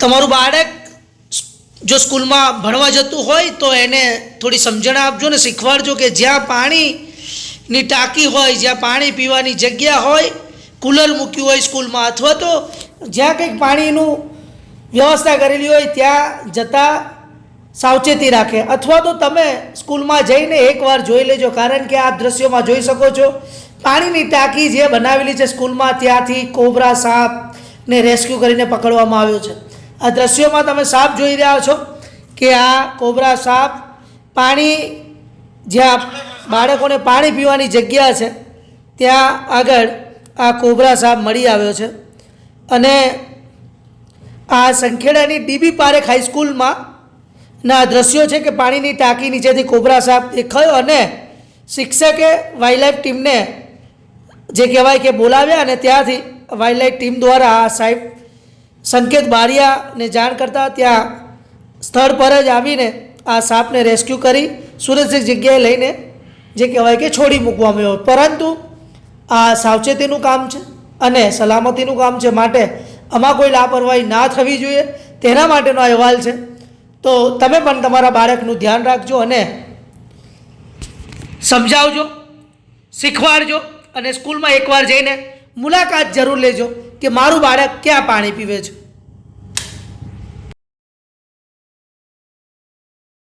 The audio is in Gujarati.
તમારું બાળક જો સ્કૂલમાં ભણવા જતું હોય તો એને થોડી સમજણ આપજો ને શીખવાડજો કે જ્યાં પાણીની ટાંકી હોય, જ્યાં પાણી પીવાની જગ્યા હોય, કુલર મૂક્યું હોય સ્કૂલમાં અથવા તો જ્યાં કંઈક પાણીનું વ્યવસ્થા કરેલી હોય ત્યાં જતાં સાવચેતી રાખે. અથવા તો તમે સ્કૂલમાં જઈને એકવાર જોઈ લેજો, કારણ કે આપ દ્રશ્યોમાં જોઈ શકો છો, પાણીની ટાંકી જે બનાવેલી છે સ્કૂલમાં ત્યાંથી કોબરા સાપને રેસ્ક્યુ કરીને પકડવામાં આવ્યો છે. આ દ્રશ્યોમાં તમે સાપ જોઈ રહ્યા છો કે આ કોબરા સાપ પાણી જ્યાં બાળકોને પાણી પીવાની જગ્યા છે, ત્યાં આગળ આ કોબરા સાપ મળી આવ્યો છે. અને આ સંખેડાની ડીબી પારેખ હાઈસ્કૂલમાં ના દ્રશ્યો છે કે પાણીની ટાંકી નીચેથી કોબરા સાપ દેખાયો અને શિક્ષકે વાઇલ્ડલાઇફ ટીમને જે કહેવાય કે બોલાવ્યા અને ત્યાંથી વાઇલ્ડલાઇફ ટીમ દ્વારા આ સાહેબ સંકેત બારિયાને જાણ કરતાં ત્યાં સ્થળ પર જ આવીને આ સાપને રેસ્ક્યુ કરી સુરક્ષિત જગ્યાએ લઈને જે કહેવાય કે છોડી મૂકવામાં આવ્યો. પરંતુ આ સાવચેતીનું કામ છે અને સલામતીનું કામ છે માટે આમાં કોઈ લાપરવાહી ના થવી જોઈએ. તેના માટેનો અહેવાલ છે. તો તમે પણ તમારા બાળકનું ધ્યાન રાખજો અને સમજાવજો, શીખવાડજો અને સ્કૂલમાં એકવાર જઈને મુલાકાત જરૂર લેજો. કે મારું બાળક ક્યાં પાણી પીવે છે?